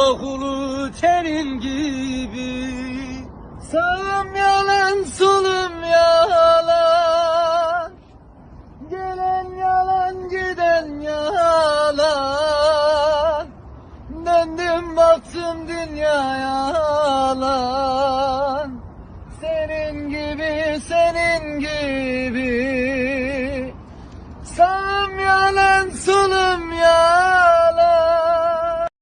kokulu terin gibi. Sağım yalan solum yalan. Gelen yalan giden yalan. Döndüm baktım dünya yalan. Senin gibi senin gibi.